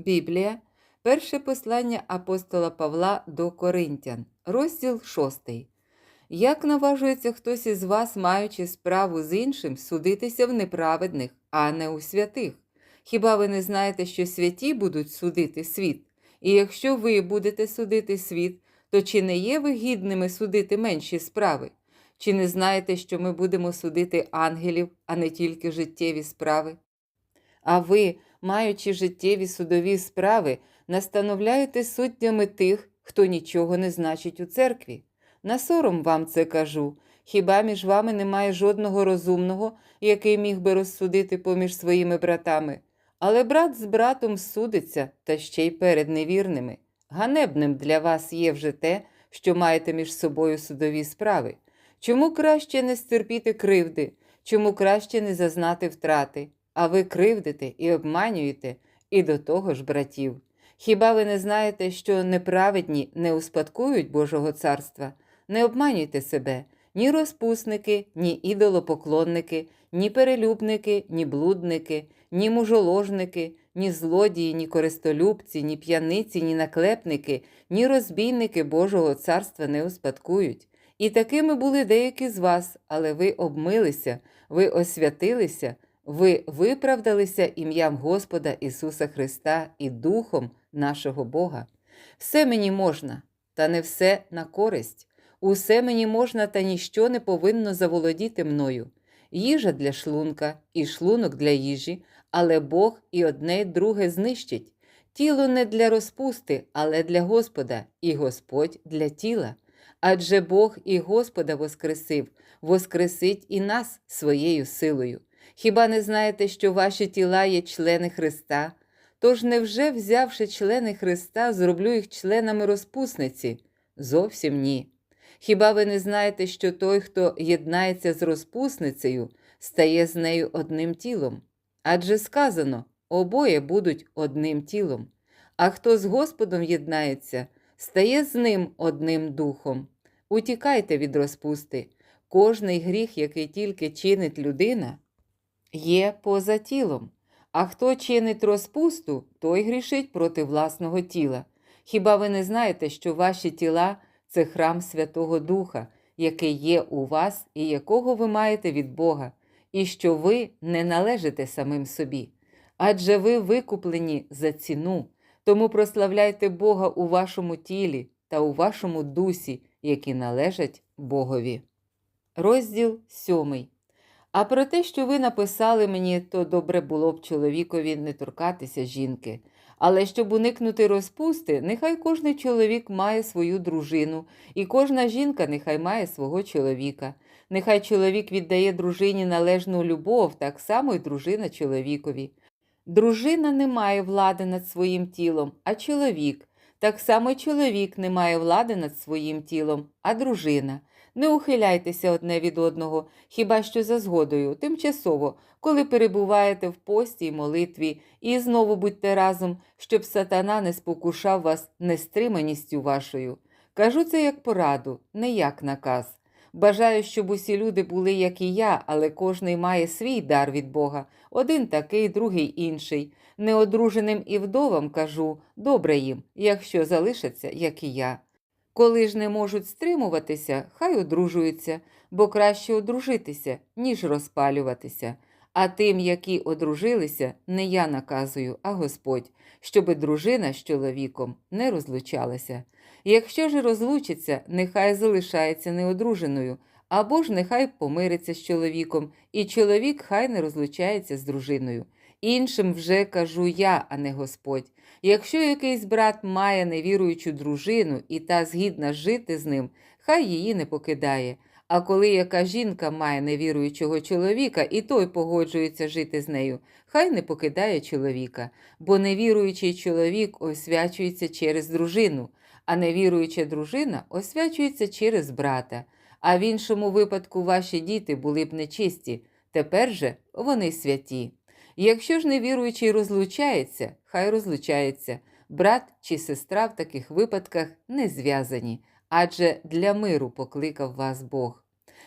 Біблія, перше послання апостола Павла до Коринтян, розділ 6. Як наважується хтось із вас, маючи справу з іншим, судитися в неправедних, а не у святих? Хіба ви не знаєте, що святі будуть судити світ? І якщо ви будете судити світ, то чи не є ви гідними судити менші справи? Чи не знаєте, що ми будемо судити ангелів, а не тільки життєві справи? А ви, маючи життєві судові справи, настановляєте суддями тих, хто нічого не значить у церкві. На сором вам це кажу. Хіба між вами немає жодного розумного, який міг би розсудити поміж своїми братами? Але брат з братом судиться, та ще й перед невірними. Ганебним для вас є вже те, що маєте між собою судові справи. Чому краще не стерпіти кривди, чому краще не зазнати втрати, а ви кривдите і обманюєте, і до того ж братів. Хіба ви не знаєте, що неправедні не успадкують Божого царства? Не обманюйте себе, ні розпусники, ні ідолопоклонники, ні перелюбники, ні блудники, ні мужоложники, ні злодії, ні користолюбці, ні п'яниці, ні наклепники, ні розбійники Божого царства не успадкують. І такими були деякі з вас, але ви обмилися, ви освятилися, ви виправдалися ім'ям Господа Ісуса Христа і Духом нашого Бога. Все мені можна, та не все на користь. Усе мені можна, та ніщо не повинно заволодіти мною. Їжа для шлунка і шлунок для їжі, але Бог і одне й друге знищить. Тіло не для розпусти, але для Господа, і Господь для тіла. Адже Бог і Господа воскресив, воскресить і нас своєю силою. Хіба не знаєте, що ваші тіла є члени Христа? Тож невже, взявши члени Христа, зроблю їх членами розпусниці? Зовсім ні. Хіба ви не знаєте, що той, хто єднається з розпусницею, стає з нею одним тілом? Адже сказано обоє будуть одним тілом. А хто з Господом єднається, стає з ним одним духом. Утікайте від розпусти. Кожний гріх, який тільки чинить людина, є поза тілом. А хто чинить розпусту, той грішить проти власного тіла. Хіба ви не знаєте, що ваші тіла це храм Святого Духа, який є у вас і якого ви маєте від Бога, і що ви не належите самим собі? Адже ви викуплені за ціну, тому прославляйте Бога у вашому тілі та у вашому дусі, які належать Богові. Розділ сьомий. А про те, що ви написали мені, то добре було б чоловікові не торкатися жінки. Але щоб уникнути розпусти, нехай кожний чоловік має свою дружину, і кожна жінка нехай має свого чоловіка. Нехай чоловік віддає дружині належну любов, так само й дружина чоловікові. Дружина не має влади над своїм тілом, а чоловік. Так само чоловік не має влади над своїм тілом, а дружина. Не ухиляйтеся одне від одного, хіба що за згодою, тимчасово, коли перебуваєте в пості й молитві, і знову будьте разом, щоб сатана не спокушав вас нестриманістю вашою. Кажу це як пораду, не як наказ. Бажаю, щоб усі люди були, як і я, але кожний має свій дар від Бога, один такий, другий інший. Неодруженим і вдовам кажу добре їм, якщо залишаться, як і я. Коли ж не можуть стримуватися, хай одружуються, бо краще одружитися, ніж розпалюватися. А тим, які одружилися, не я наказую, а Господь, щоби дружина з чоловіком не розлучалася. Якщо ж розлучиться, нехай залишається неодруженою, або ж нехай помириться з чоловіком, і чоловік хай не розлучається з дружиною. Іншим вже кажу я, а не Господь. Якщо якийсь брат має невіруючу дружину і та згідна жити з ним, хай її не покидає. А коли яка жінка має невіруючого чоловіка, і той погоджується жити з нею, хай не покидає чоловіка, бо невіруючий чоловік освячується через дружину, а невіруюча дружина освячується через брата. А в іншому випадку ваші діти були б нечисті, тепер же вони святі. Якщо ж невіруючий розлучається, хай розлучається. Брат чи сестра в таких випадках не зв'язані, адже для миру покликав вас Бог.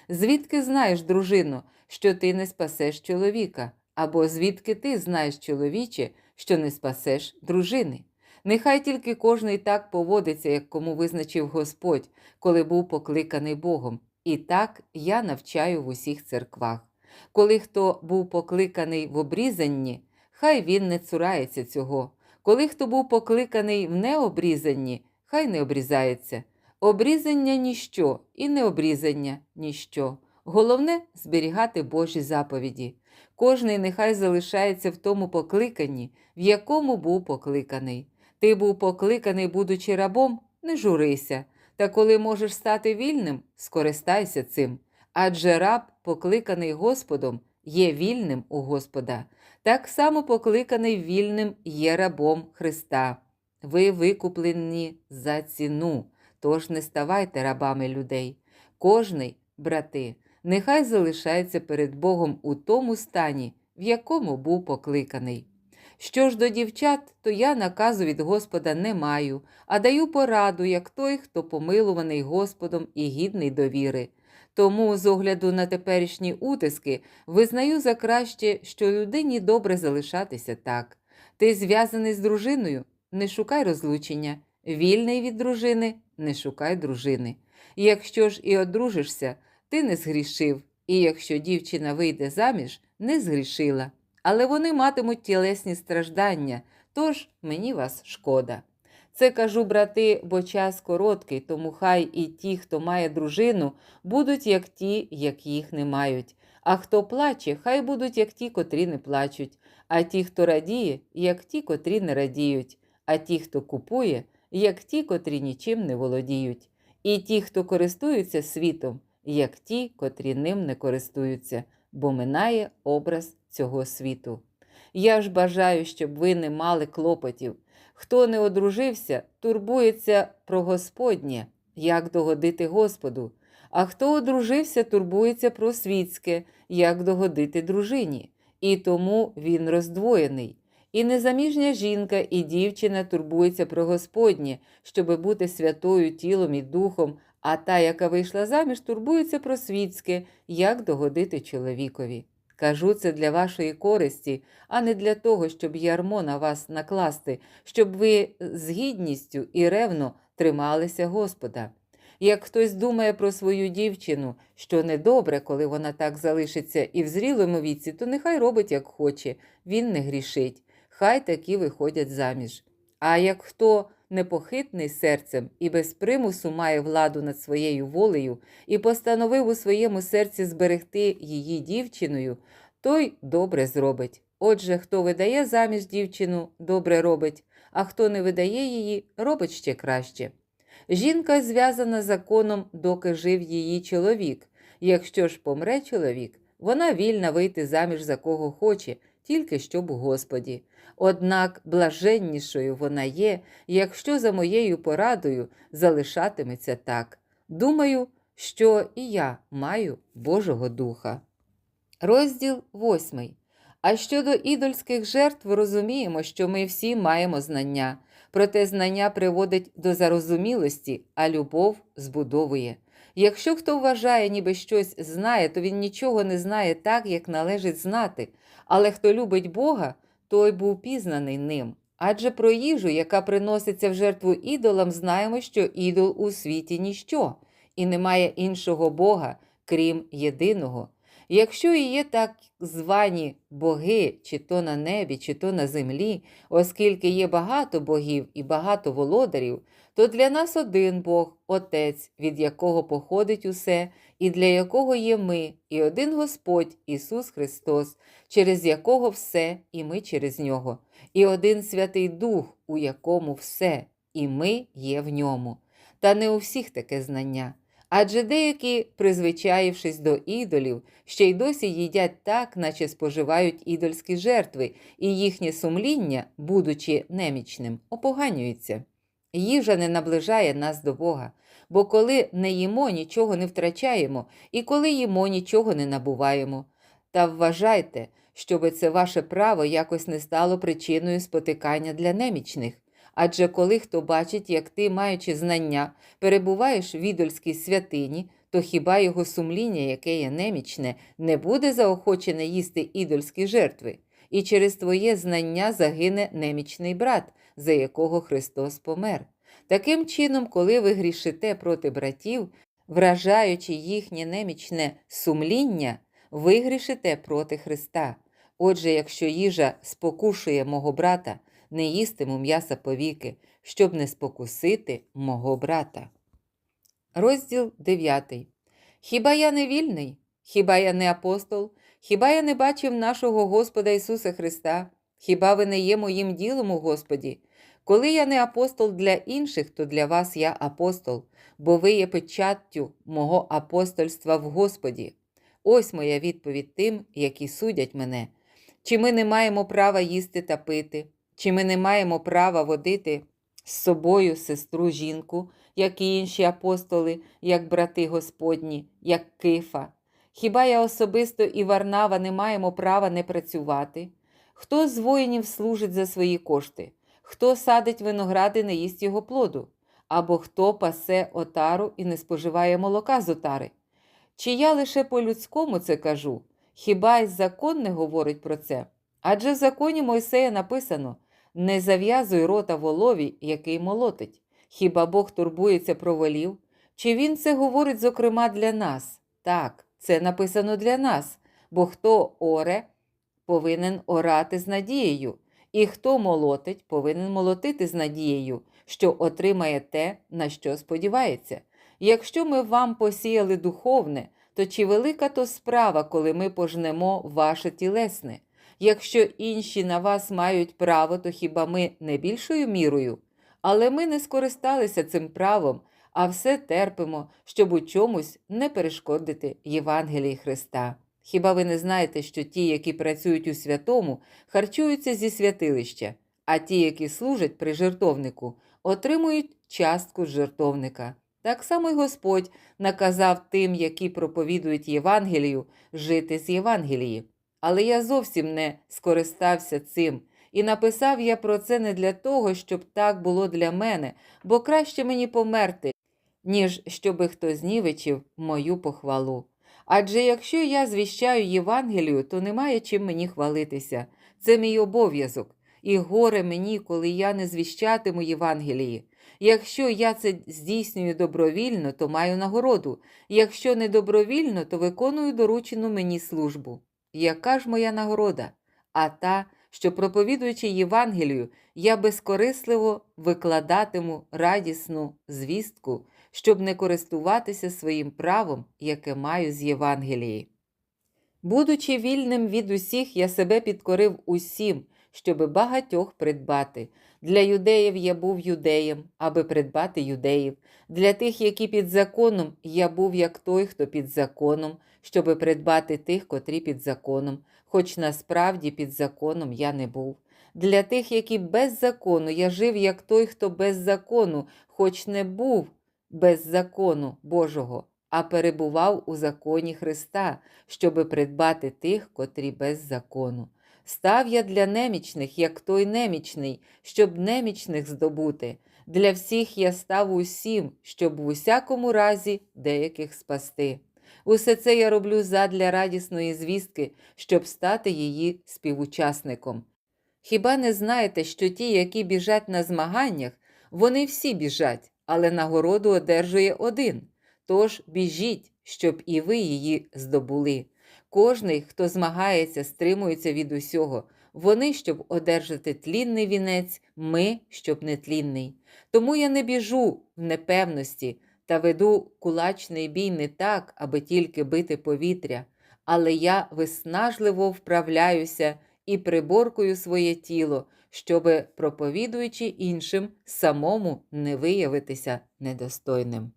Звідки знаєш, дружино, що ти не спасеш чоловіка? Або звідки ти знаєш, чоловіче, що не спасеш дружини. Нехай тільки кожний так поводиться, як кому визначив Господь, коли був покликаний Богом. І так я навчаю в усіх церквах. Коли хто був покликаний в обрізанні, хай він не цурається цього. Коли хто був покликаний в необрізанні, хай не обрізається. Обрізання ніщо і необрізання ніщо. Головне зберігати Божі заповіді. Кожний нехай залишається в тому покликанні, в якому був покликаний. Ти був покликаний, будучи рабом, не журися. Та коли можеш стати вільним, скористайся цим. Адже раб, покликаний Господом, є вільним у Господа. Так само покликаний вільним є рабом Христа. Ви викуплені за ціну, тож не ставайте рабами людей. Кожний, брати, нехай залишається перед Богом у тому стані, в якому був покликаний. Що ж до дівчат, то я наказу від Господа не маю, а даю пораду, як той, хто помилуваний Господом і гідний довіри. Тому, з огляду на теперішні утиски, визнаю за краще, що людині добре залишатися так. Ти зв'язаний з дружиною, не шукай розлучення, вільний від дружини, не шукай дружини. Якщо ж і одружишся, ти не згрішив, і якщо дівчина вийде заміж, не згрішила. Але вони матимуть тілесні страждання, тож мені вас шкода. Це кажу, брати, бо час короткий, тому хай і ті, хто має дружину, будуть як ті, як їх не мають. А хто плаче, хай будуть як ті, котрі не плачуть, а ті, хто радіє, як ті, котрі не радіють, а ті, хто купує, як ті, котрі нічим не володіють, і ті, хто користуються світом, як ті, котрі ним не користуються, бо минає образ цього світу. Я ж бажаю, щоб ви не мали клопотів. Хто не одружився, турбується про Господнє, як догодити Господу, а хто одружився, турбується про світське, як догодити дружині, і тому він роздвоєний. І незаміжня жінка, і дівчина турбується про Господнє, щоби бути святою тілом і духом, а та, яка вийшла заміж, турбується про світське, як догодити чоловікові. Кажу це для вашої користі, а не для того, щоб ярмо на вас накласти, щоб ви з гідністю і ревно трималися Господа. Як хтось думає про свою дівчину, що недобре, коли вона так залишиться і в зрілому віці, то нехай робить, як хоче, він не грішить, хай такі виходять заміж. А як хто непохитний серцем і без примусу має владу над своєю волею і постановив у своєму серці зберегти її дівчиною, той добре зробить. Отже, хто видає заміж дівчину, добре робить, а хто не видає її, робить ще краще. Жінка зв'язана законом, доки жив її чоловік. Якщо ж помре чоловік, вона вільна вийти заміж за кого хоче, тільки щоб у Господі. Однак блаженнішою вона є, якщо за моєю порадою залишатиметься так. Думаю, що і я маю Божого Духа. Розділ 8. А щодо ідольських жертв, розуміємо, що ми всі маємо знання. Проте знання приводить до зарозумілості, а любов збудовує. Якщо хто вважає, ніби щось знає, то він нічого не знає так, як належить знати. Але хто любить Бога, той був пізнаний ним. Адже про їжу, яка приноситься в жертву ідолам, знаємо, що ідол у світі ніщо, і немає іншого Бога, крім єдиного. Якщо і є так звані боги, чи то на небі, чи то на землі, оскільки є багато богів і багато володарів, то для нас один Бог, Отець, від якого походить усе, і для якого є ми, і один Господь Ісус Христос, через якого все, і ми через Нього, і один Святий Дух, у якому все, і ми є в ньому. Та не у всіх таке знання. Адже деякі, призвичаївшись до ідолів, ще й досі їдять так, наче споживають ідольські жертви, і їхнє сумління, будучи немічним, опоганюється. Їжа не наближає нас до Бога, бо коли не їмо, нічого не втрачаємо, і коли їмо, нічого не набуваємо. Та вважайте, щоби це ваше право якось не стало причиною спотикання для немічних. Адже коли хто бачить, як ти, маючи знання, перебуваєш в ідольській святині, то хіба його сумління, яке є немічне, не буде заохочене їсти ідольські жертви? і через твоє знання загине немічний брат, за якого Христос помер. Таким чином, коли ви грішите проти братів, вражаючи їхнє немічне сумління, ви грішите проти Христа. Отже, якщо їжа спокушує мого брата, не їстиму м'яса повіки, щоб не спокусити мого брата. Розділ 9. Хіба я не вільний? Хіба я не апостол? Хіба я не бачив нашого Господа Ісуса Христа? Хіба ви не є моїм ділом у Господі? Коли я не апостол для інших, то для вас я апостол, бо ви є печаттю мого апостольства в Господі. Ось моя відповідь тим, які судять мене. Чи ми не маємо права їсти та пити, чи ми не маємо права водити з собою сестру жінку, як і інші апостоли, як брати Господні, як Кифа? Хіба я особисто і Варнава не маємо права не працювати? Хто з воїнів служить за свої кошти? Хто садить виногради не їсть його плоду? Або хто пасе отару і не споживає молока з отари? Чи я лише по-людському це кажу? Хіба й закон не говорить про це? Адже в законі Мойсея написано не зав'язуй рота волові, який молотить. Хіба Бог турбується про волів? Чи він це говорить, зокрема, для нас? Так, це написано для нас, бо хто оре, повинен орати з надією, і хто молотить, повинен молотити з надією, що отримає те, на що сподівається. Якщо ми вам посіяли духовне, то чи велика то справа, коли ми пожнемо ваше тілесне? Якщо інші на вас мають право, то хіба ми не більшою мірою? Але ми не скористалися цим правом, а все терпимо, щоб у чомусь не перешкодити Євангелії Христа. Хіба ви не знаєте, що ті, які працюють у святому, харчуються зі святилища, а ті, які служать при жертовнику, отримують частку з жертовника? Так само й Господь наказав тим, які проповідують Євангелію, жити з Євангелії. Але я зовсім не скористався цим, і написав я про це не для того, щоб так було для мене, бо краще мені померти, ніж щоби хто знівечив мою похвалу. Адже якщо я звіщаю Євангелію, то немає чим мені хвалитися. Це мій обов'язок, і горе мені, коли я не звіщатиму Євангелії. Якщо я це здійснюю добровільно, то маю нагороду, якщо не добровільно, то виконую доручену мені службу. Яка ж моя нагорода? А та, що, проповідуючи Євангелію, я безкорисливо викладатиму радісну звістку, щоб не користуватися своїм правом, яке маю з Євангелії. Будучи вільним від усіх, я себе підкорив усім, щоби багатьох придбати. Для юдеїв я був юдеєм, аби придбати юдеїв. Для тих, які під законом, я був як той, хто під законом, щоби придбати тих, котрі під законом, хоч насправді під законом я не був. Для тих, які без закону, я жив як той, хто без закону, хоч не був без закону Божого, а перебував у законі Христа, щоби придбати тих, котрі без закону. Став я для немічних, як той немічний, щоб немічних здобути. Для всіх я став усім, щоб в усякому разі деяких спасти. Усе це я роблю задля радісної звістки, щоб стати її співучасником. Хіба не знаєте, що ті, які біжать на змаганнях, вони всі біжать, але нагороду одержує один. Тож біжіть, щоб і ви її здобули. Кожний, хто змагається, стримується від усього. Вони, щоб одержати тлінний вінець, ми, щоб не тлінний. Тому я не біжу в непевності та веду кулачний бій не так, аби тільки бити повітря, але я виснажливо вправляюся і приборкую своє тіло, щоби, проповідуючи іншим, самому не виявитися недостойним.